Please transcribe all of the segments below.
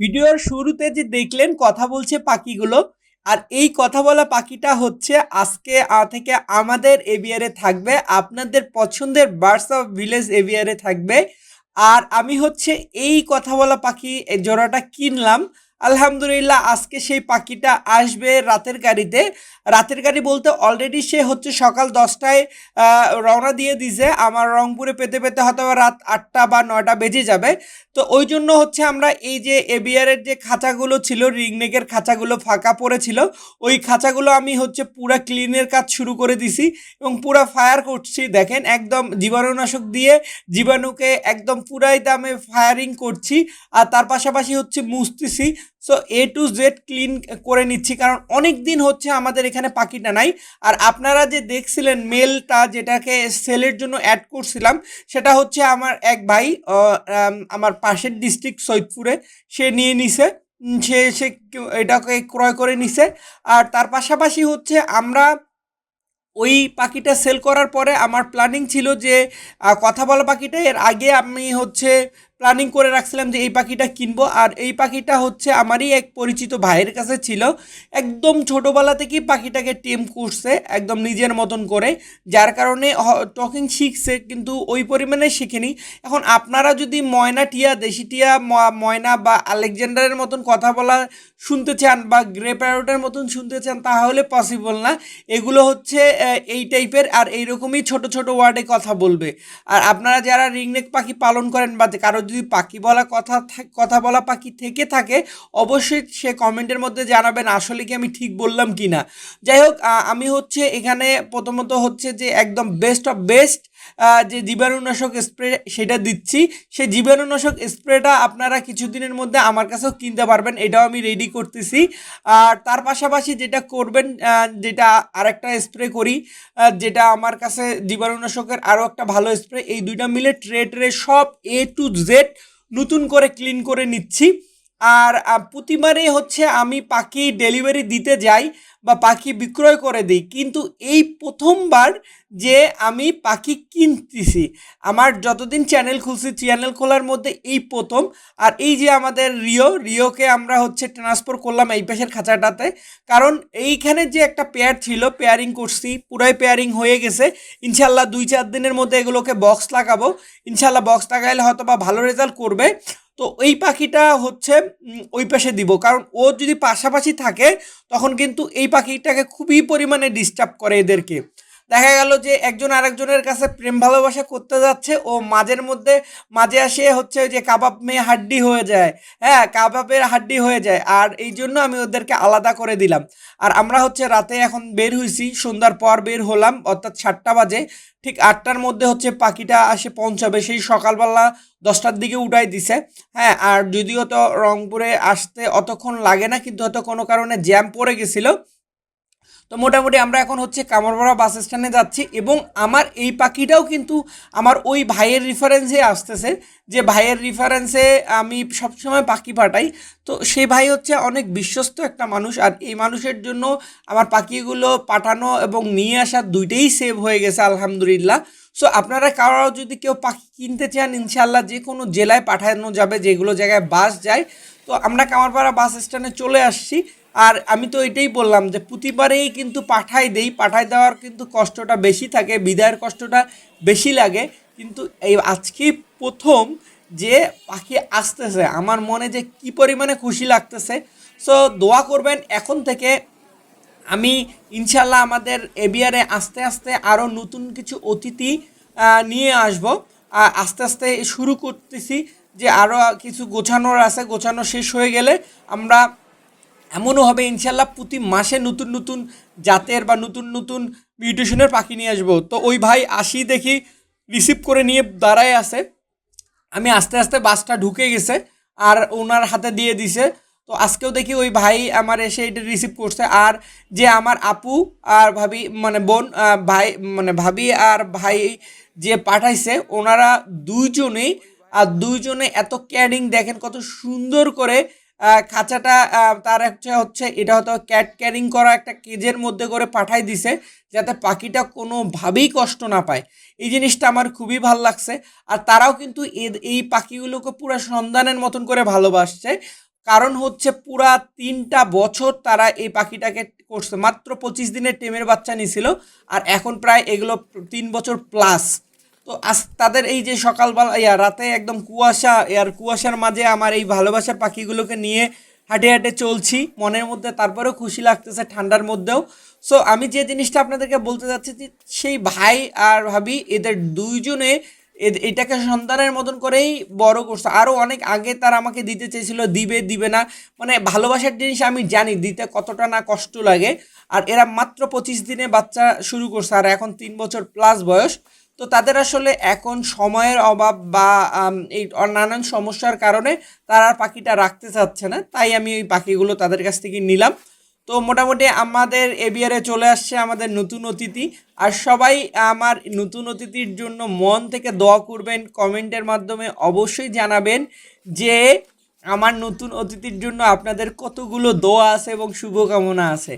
ভিডিওর শুরুতে যে দেখলেন, কথা বলছে পাখিগুলো। আর এই কথা বলা পাখিটা হচ্ছে আজকে থেকে আমাদের এভিয়ারে থাকবে, আপনাদের পছন্দের বার্স অফ ভিলেজ এভিয়ারে থাকবে। আর আমি হচ্ছে এই কথা বলা পাখি জোড়াটা কিনলাম। আলহামদুলিল্লাহ, আজকে সেই পাখিটা আসবে রাতের গাড়িতে। রাতের গাড়ি বলতে অলরেডি সে হচ্ছে সকাল দশটায় রওনা দিয়ে দিছে। আমার রংপুরে পেতে পেতে হয়তো রাত আটটা বা নয়টা বেজে যাবে। তো ওই জন্য হচ্ছে আমরা এই যে এবিআরের যে খাঁচাগুলো ছিল রিংনেকের খাঁচাগুলো ফাঁকা পড়েছিল, ওই খাঁচাগুলো আমি হচ্ছে পুরা ক্লিনের কাজ শুরু করে দিছি এবং পুরা ফায়ার করছি। দেখেন একদম জীবাণুনাশক দিয়ে জীবাণুকে একদম পুরাই দামে ফায়ারিং করছি। আর তার পাশাপাশি হচ্ছে মুছতেছি। So A to Z clean করে নিচ্ছি, কারণ অনেক দিন হচ্ছে আমাদের এখানে পাখিটা নাই। আর আপনারা যে দেখছিলেন মেলটা যেটাকে সেলের জন্য অ্যাড করছিলাম, সেটা হচ্ছে আমার এক ভাই আমার পাশের ডিস্ট্রিক্ট সৈয়দপুরে, সে নিয়ে নিছে। সে সে এটাকে ক্রয় করে নিছে। আর তার পাশাপাশি হচ্ছে আমরা ওই পাখিটা সেল করার পরে আমার প্ল্যানিং ছিল যে কথা বলা পাখিটা, এর আগে আমি হচ্ছে প্ল্যানিং করে রাখছিলাম যে এই পাখিটা কিনবো। আর এই পাখিটা হচ্ছে আমারই এক পরিচিত ভাইয়ের কাছে ছিল। একদম ছোটোবেলা থেকেই পাখিটাকে টেম করছে, একদম নিজের মতন করে। যার কারণে টকিং শিখছে, কিন্তু ওই পরিমাণে শিখেনি। এখন আপনারা যদি ময়না টিয়া, দেশি টিয়া ময়না বা আলেকজান্ডারের মতন কথা বলা শুনতে চান বা গ্রে প্যারোটের মতন শুনতে চান, তাহলে পসিবল না। এগুলো হচ্ছে এই টাইপের আর এইরকমই ছোট ছোট ওয়ার্ডে কথা বলবে। আর আপনারা যারা রিংনেক পাখি পালন করেন বা কারও যদি পাখি বলা কথা কথা বলা পাখি থেকে থাকে, অবশ্যই সে কমেন্টের মধ্যে জানাবেন আসলে কি আমি ঠিক বললাম কি না যাই হোক আমি হচ্ছে এখানে প্রথমত হচ্ছে যে একদম বেস্ট অফ বেস্ট যে জীবাণুনাশক স্প্রে সেটা দিচ্ছি, সেই জীবাণুনাশক স্প্রেটা আপনারা কিছুদিনের মধ্যে আমার কাছেও কিনতে পারবেন, এটাও আমি রেডি করতেছি। আর তার পাশাপাশি যেটা করবেন যেটা আরেকটা স্প্রে করি যেটা আমার কাছে জীবাণুনাশকের আরও একটা ভালো স্প্রে এই দুইটা মিলে ট্রে ট্রে সব এ টু জেড নতুন করে ক্লিন করে নিচ্ছি। আর আহ, প্রতিবারে হচ্ছে আমি পাখি ডেলিভারি দিতে যাই বা পাখি বিক্রয় করে দিই। কিন্তু এই প্রথমবার যে আমি পাখি কিনতেছি আমার যতদিন চ্যানেল খুলছি চ্যানেল খোলার মধ্যে এই প্রথম। আর এই যে আমাদের রিও রিওকে আমরা হচ্ছে ট্রান্সফার করলাম এই পাশের খাঁচাটাতে। কারণ এইখানে যে একটা পেয়ার ছিল পেয়ারিং করছি পুরাই পেয়ারিং হয়ে গেছে। ইনশাল্লাহ দুই চার দিনের মধ্যে এগুলোকে বক্স লাগাবো। ইনশাল্লাহ বক্স লাগাইলে হয়তো বা ভালো রেজাল্ট করবে। তো এই পাখিটা হচ্ছে ওই পাশে দিব। কারণ ও যদি পাশাপাশি থাকে, তখন কিন্তু এই পাখিটাকে খুবই পরিমাণে ডিস্টার্ব করে এদেরকে। দেখা গেল যে একজন আরেকজনের কাছে প্রেম ভালোবাসা করতে যাচ্ছে ও মাঝের মধ্যে, মাঝে আসে হচ্ছে যে কাবাব মেয়ে হাড্ডি হয়ে যায়। হ্যাঁ কাবাবের হাড্ডি হয়ে যায়। আর এই জন্য আমি ওদেরকে আলাদা করে দিলাম। আর আমরা হচ্ছে রাতে এখন বের হয়েছি সন্ধ্যার পর বের হলাম, অর্থাৎ সাতটা বাজে। ঠিক আটটার মধ্যে হচ্ছে পাখিটা আসে পৌঁছাবে, সেই সকালবেলা দশটার দিকে উঠাই দিছে। হ্যাঁ আর যদিও তো রংপুরে আসতে অতক্ষণ লাগে না, কিন্তু হয়তো কোনো কারণে জ্যাম পড়ে গেছিল। তো মোটামুটি আমরা এখন হচ্ছে কামরপাড়া বাস স্ট্যান্ডে যাচ্ছি এবং আমার এই পাখিটাও কিন্তু আমার ওই ভাইয়ের রেফারেন্সে আসতেছে যে ভাইয়ের রেফারেন্সে আমি সবসময় পাখি পাঠাই। তো সেই ভাই হচ্ছে অনেক বিশ্বস্ত একটা মানুষ আর এই মানুষের জন্য আমার পাখিগুলো পাঠানো এবং নিয়ে আসা দুইটাই সেভ হয়ে গেছে আলহামদুলিল্লাহ। সো আপনারা কারও যদি কেউ পাখি কিনতে চান ইনশাল্লাহ যে কোনো জেলায় পাঠানো যাবে, যেগুলো জায়গায় বাস যায়। তো আমরা কামারপাড়া বাস স্ট্যান্ডে চলে আসছি। আর আমি তো এটাই বললাম যে প্রতিবারেই কিন্তু পাঠাই দেই, পাঠাই দেওয়ার কিন্তু কষ্টটা বেশি থাকে, বিদায়ের কষ্টটা বেশি লাগে। কিন্তু এই আজকে প্রথম যে পাখি আসতেছে, আমার মনে যে কি পরিমাণে খুশি লাগতেছে। সো দোয়া করবেন এখন থেকে আমি ইনশাল্লাহ আমাদের এবিআরে আস্তে আস্তে আরও নতুন কিছু অতিথি নিয়ে আসব। আস্তে আস্তে শুরু করতেছি যে আরও কিছু গোছানোর আছে, গোছানো শেষ হয়ে গেলে আমরা এমনও হবে ইনশাল্লাহ প্রতি মাসে নতুন নতুন জাতের বা নতুন নতুন মিউটেশনের পাখি নিয়ে আসব। তো ওই ভাই আসি দেখি রিসিভ করে নিয়ে দাঁড়ায় আছে। আমি আস্তে আস্তে বাসটা ঢুকে গেছে আর ওনার হাতে দিয়ে দিছে। তো আজকেও দেখি ওই ভাই আমার এসে এটা রিসিভ করছে। আর যে আমার আপু আর ভাবি মানে বোন ভাই মানে ভাবি আর ভাই যে পাঠাইছে, ওনারা দুইজনেই, আর দুইজনে এত ক্যারিং দেখেন কত সুন্দর করে খাঁচাটা তার হচ্ছে হচ্ছে, এটা হয়তো ক্যাট ক্যারিং করা একটা কেজের মধ্যে করে পাঠাই দিছে, যাতে পাখিটা কোনোভাবেই কষ্ট না পায়। এই জিনিসটা আমার খুবই ভালো লাগছে। আর তারাও কিন্তু এই পাখিগুলোকে পুরো সন্ধানের মতন করে ভালোবাসছে। কারণ হচ্ছে, পুরা তিনটা বছর তারা এই পাখিটাকে করছে। মাত্র পঁচিশ দিনের টেমের বাচ্চা নিছিল, আর এখন প্রায় এগুলো তিন বছর প্লাস তো আজ তাদের এই যে সকালবেলা, ইয়া, রাতে একদম কুয়াশা আর কুয়াশার মাঝে আমার এই ভালোবাসার পাখিগুলোকে নিয়ে হাঁটে হাঁটে চলছি, মনের মধ্যে তারপরেও খুশি লাগতেছে ঠান্ডার মধ্যেও। সো আমি যে জিনিসটা আপনাদেরকে বলতে চাচ্ছি যে সেই ভাই আর ভাবি, এদের দুইজনে এটাকে সন্তানের মতন করেই বড় করছে। আরও অনেক আগে তার আমাকে দিতে চেয়েছিল, দিবে দিবে না। মানে ভালোবাসার জিনিস আমি জানি দিতে কতটা না কষ্ট লাগে। আর এরা মাত্র পঁচিশ দিনে বাচ্চা শুরু করছে, আর এখন তিন বছর প্লাস বয়স। তো তাদের আসলে এখন সময়ের অভাব বা এই নানান সমস্যার কারণে তারা পাখিটা রাখতে চাচ্ছে না। তাই আমি ওই পাখিগুলো তাদের কাছ থেকে নিলাম। তো মোটামুটি আমাদের এবিআরে চলে আসছে আমাদের নতুন অতিথি। আর সবাই আমার নতুন অতিথির জন্য মন থেকে দোয়া করবেন কমেন্টের মাধ্যমে অবশ্যই জানাবেন যে আমার নতুন অতিথির জন্য আপনাদের কতগুলো দোয়া আছে এবং শুভকামনা আছে।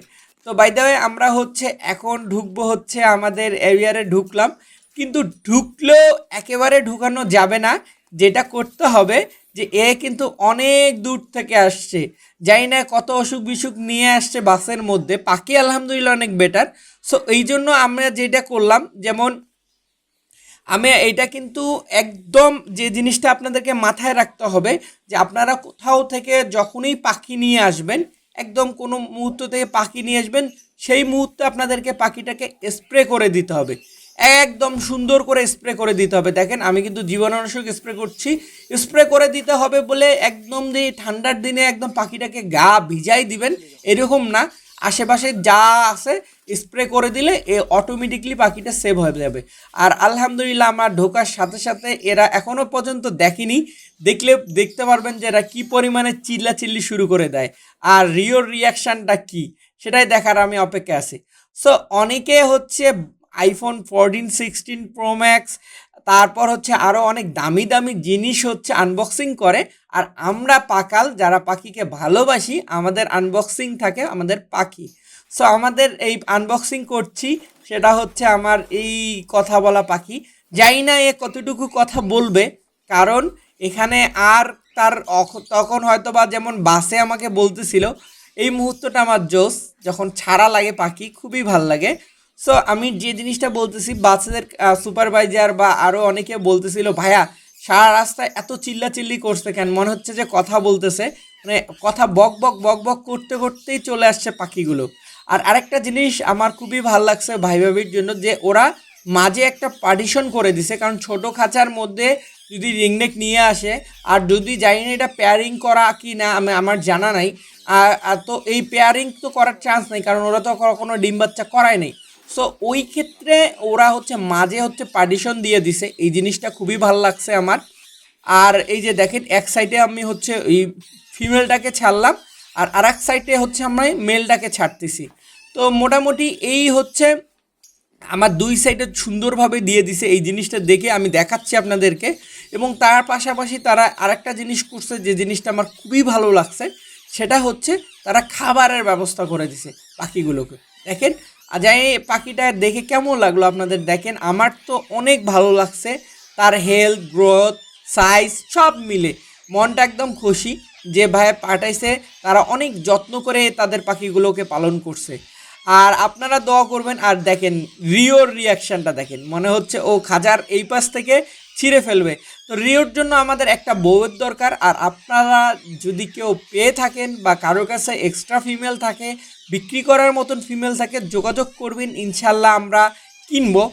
তো বাই দ্য আমরা হচ্ছে এখন ঢুকবো হচ্ছে আমাদের এরিয়ারে ঢুকলাম। কিন্তু ঢুকলেও একেবারে ঢুকানো যাবে না। যেটা করতে হবে যে, এ কিন্তু অনেক দূর থেকে আসছে। জানি না কত অসুখ বিসুখ নিয়ে আসছে বাসের মধ্যে। পাখি আলহামদুলিল্লাহ অনেক বেটার সো এই জন্য আমরা যেটা করলাম, যেমন আমি এটা কিন্তু একদম যে জিনিসটা আপনাদেরকে মাথায় রাখতে হবে, যে আপনারা কোথাও থেকে যখনই পাখি নিয়ে আসবেন, একদম কোনো মুহূর্ত থেকে পাখি নিয়ে আসবেন, সেই মুহূর্তে আপনাদেরকে পাখিটাকে স্প্রে করে দিতে হবে। একদম সুন্দর করে স্প্রে করে দিতে হবে। দেখেন, আমি কিন্তু জীবাণুনাশক স্প্রে করছি। স্প্রে করে দিতে হবে বলে একদম যে ঠান্ডার দিনে একদম পাখিটাকে গা ভিজাই দিবেন, এরকম না। আশেপাশে যা আছে স্প্রে করে দিলে এ অটোমেটিকলি পাখিটা সেভ হয়ে যাবে। আর আলহামদুলিল্লাহ আমার ঢোকার সাথে সাথে এরা এখনও পর্যন্ত দেখেনি। দেখলে, দেখতে পারবেন যে এরা কী পরিমাণে চিল্লাচিল্লি শুরু করে দেয়। আর রিওর রিয়াকশানটা কি, সেটাই দেখার আমি অপেক্ষা আছি। সো অনেকে হচ্ছে iPhone fourteen sixteen Pro Max তারপর হচ্ছে আরও অনেক দামি দামি জিনিস হচ্ছে আনবক্সিং করে। আর আমরা পাকাল, যারা পাখিকে ভালোবাসি, আমাদের আনবক্সিং থাকে আমাদের পাখি। সো আমাদের এই আনবক্সিং করছি, সেটা হচ্ছে আমার এই কথা বলা পাখি। জানি না এ কতটুকু কথা বলবে, কারণ এখানে আর তার তখন হয়তো বা যেমন বাসে আমাকে বলতেছিল, এই মুহূর্তটা আমার জোস যখন ছাড়া লাগে পাখি, খুবই ভালো লাগে। সো আমি যে জিনিসটা বলতেছি, বাচ্চাদের সুপারভাইজার বা আরও অনেকে বলতেছিল, ভাইয়া, সারা রাস্তায় এত চিল্লাচিল্লি করছে কেন? মনে হচ্ছে যে কথা বলতেছে। মানে কথা বক বক বক বক করতে করতেই চলে আসছে পাখিগুলো। আর আরেকটা জিনিস আমার খুবই ভালো লাগছে ভাই ভাবির জন্য, যে ওরা মাঝে একটা পার্টিশন করে দিছে, কারণ ছোট খাঁচার মধ্যে যদি রিংনেক নিয়ে আসে, আর যদি জানি না এটা পেয়ারিং করা কি না আমি, আমার জানা নাই। আর তো এই পেয়ারিং তো করার চান্স নেই, কারণ ওরা তো কখনো ডিম বাচ্চা করায় নেই। সো ওই ক্ষেত্রে ওরা হচ্ছে মাঝে হচ্ছে পার্টিশন দিয়ে দিছে। এই জিনিসটা খুবই ভালো লাগছে আমার। আর এই যে দেখেন, এক সাইডে আমি হচ্ছে এই ফিমেলটাকে ছাড়লাম, আর আর এক সাইডে হচ্ছে আমরা মেলটাকে ছাড়তেছি। তো মোটামুটি এই হচ্ছে আমার দুই সাইডে সুন্দরভাবে দিয়ে দিছে এই জিনিসটা দেখে আমি দেখাচ্ছি আপনাদেরকে। এবং তার পাশাপাশি তারা আরেকটা জিনিস করছে, যে জিনিসটা আমার খুবই ভালো লাগছে, সেটা হচ্ছে তারা খাবারের ব্যবস্থা করে দিছে পাখিগুলোকে দেখেন যাই পাখিটা দেখে কেমন লাগল আপনাদের দেখেন? আমার তো অনেক ভালো লাগছে। তার হেলথ গ্রোথ সাইজ সব মিলে। মনটা একদম খুশি যে ভাই পাঠাইছে। তারা অনেক যত্ন করে তাদের পাখিগুলোকে পালন করছে। আর আপনারা দোয়া করবেন, আর দেখেন, রিওর রিয়াকশনটা দেখেন। মনে হচ্ছে ও খাজার এই পাশ থেকে ছিঁড়ে ফেলবে। তো রিওর জন্য আমাদের একটা বউয়ের দরকার, আর আপনারা যদি কেউ পেয়ে থাকেন বা কারোর কাছে এক্সট্রা ফিমেল থাকে, বিক্রি করার মতন ফিমেল থাকে, যোগাযোগ করবেন, ইনশাল্লাহ আমরা কিনবো।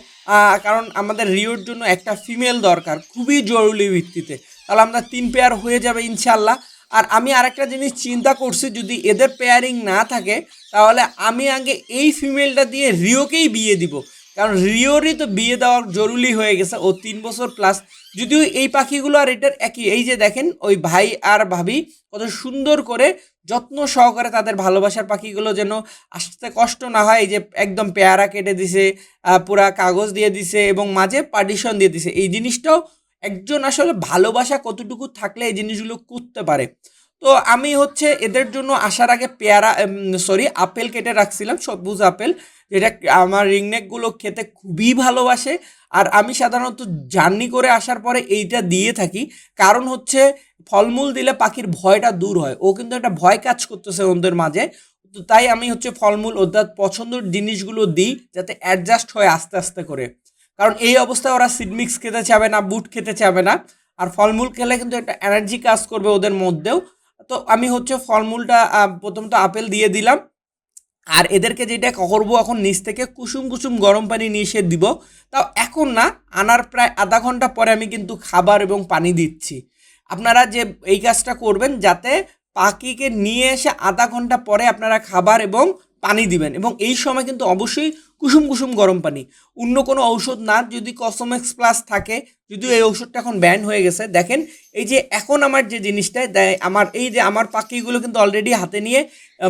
কারণ আমাদের রিওর জন্য একটা ফিমেল দরকার, খুবই জরুরি ভিত্তিতে। তাহলে আমরা তিন পেয়ার হয়ে যাবে ইনশাল্লাহ। আর আমি আরেকটা জিনিস চিন্তা করছি, যদি এদের পেয়ারিং না থাকে, তাহলে আমি আগে এই ফিমেলটা দিয়ে রিওকেই বিয়ে দিব। কারণ রিওরই তো বিয়ে দেওয়ার জরুরি হয়ে গেছে, ও তিন বছর প্লাস যদিও এই পাখিগুলো আর এটার একই, এই যে দেখেন, ওই ভাই আর ভাবি কত সুন্দর করে যত্ন সহকারে তাদের ভালোবাসার পাখিগুলো যেন আসতে কষ্ট না হয়, এই যে একদম পেয়ারা কেটে দিছে পুরা কাগজ দিয়ে দিছে এবং মাঝে পার্টিশন দিয়ে দিছে। এই জিনিসটাও একজন আসলে ভালোবাসা কতটুকু থাকলে এই জিনিসগুলো করতে পারে। তো আমি হচ্ছে এদের জন্য আসার আগে পেয়ারা সরি আপেল কেটে রাখছিলাম, সবুজ আপেল, যেটা আমার রিংনেকগুলো খেতে খুবই ভালোবাসে। আর আমি সাধারণত জার্নি করে আসার পরে এইটা দিয়ে থাকি। কারণ হচ্ছে ফলমূল দিলে পাখির ভয়টা দূর হয়। ও কিন্তু একটা ভয় কাজ করতেছে ওদের মাঝে। তো তাই আমি হচ্ছে ফলমূল অর্থাৎ পছন্দের জিনিসগুলো দিই যাতে অ্যাডজাস্ট হয় আস্তে আস্তে করে। কারণ এই অবস্থায় ওরা সিডমিক্স খেতে চাবে না, বুট খেতে চাবে না। আর ফলমূল খেলে কিন্তু একটা এনার্জি কাজ করবে ওদের মধ্যেও। তো আমি হচ্ছে ফলমূলটা প্রথমত আপেল দিয়ে দিলাম। আর এদেরকে যেটা করব এখন নিচ থেকে কুসুম কুসুম গরম পানি নিয়ে এসে দিব। তাও এখন না, আনার প্রায় আধা ঘণ্টা পরে আমি কিন্তু খাবার এবং পানি দিচ্ছি। আপনারা যে এই কাজটা করবেন, যাতে পাখিকে নিয়ে এসে আধা ঘণ্টা পরে আপনারা খাবার এবং পানি দিবেন। এবং এই সময় কিন্তু অবশ্যই কুসুম কুসুম গরম পানি। অন্য কোনো ঔষধ না, যদি কসমেক্স প্লাস থাকে, যদিও এই ঔষধটা এখন ব্যান হয়ে গেছে। দেখেন, এই যে এখন আমার যে জিনিসটা আমার, এই যে আমার পাখিগুলো কিন্তু অলরেডি হাতে নিয়ে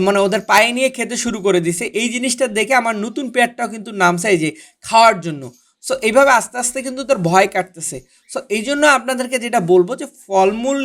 মানে ওদের পায়ে নিয়ে খেতে শুরু করে দিছে। এই জিনিসটা দেখে আমার নতুন পেয়ারটাও কিন্তু নামছে এই যে খাওয়ার জন্য। সো এইভাবে আস্তে আস্তে কিন্তু তোর ভয় কাটতেছে। সো এই জন্য আপনাদেরকে যেটা বলব যে, ফলমূল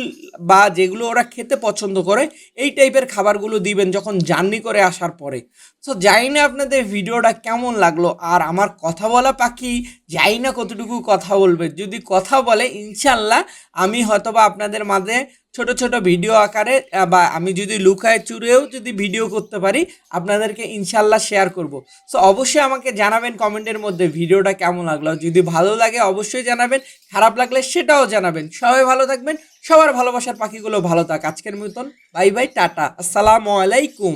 বা যেগুলো ওরা খেতে পছন্দ করে, এই টাইপের খাবারগুলো দিবেন যখন জার্নি করে আসার পরে। সো জানি না আপনাদের ভিডিওটা কেমন লাগল, আর আমার কথা বলা পাখি জানি না কতটুকু কথা বলবে। যদি কথা বলে, ইনশাল্লাহ আমি হয়তোবা আপনাদের মাঝে ছোট ছোট ভিডিও আকারে বা আমি যদি লুকায় চুরেও যদি ভিডিও করতে পারি, আপনাদেরকে ইনশাল্লাহ শেয়ার করব। সো অবশ্যই আমাকে জানাবেন কমেন্টের মধ্যে ভিডিওটা কেমন লাগল। যদি ভালো লাগে, অবশ্যই জানাবেন। খারাপ লাগলে সেটাও জানাবেন। সবাই ভালো থাকবেন। সবার ভালোবাসার পাখিগুলো ভালো থাক। আজকের মতন বাই বাই টাটা। আসসালামু আলাইকুম।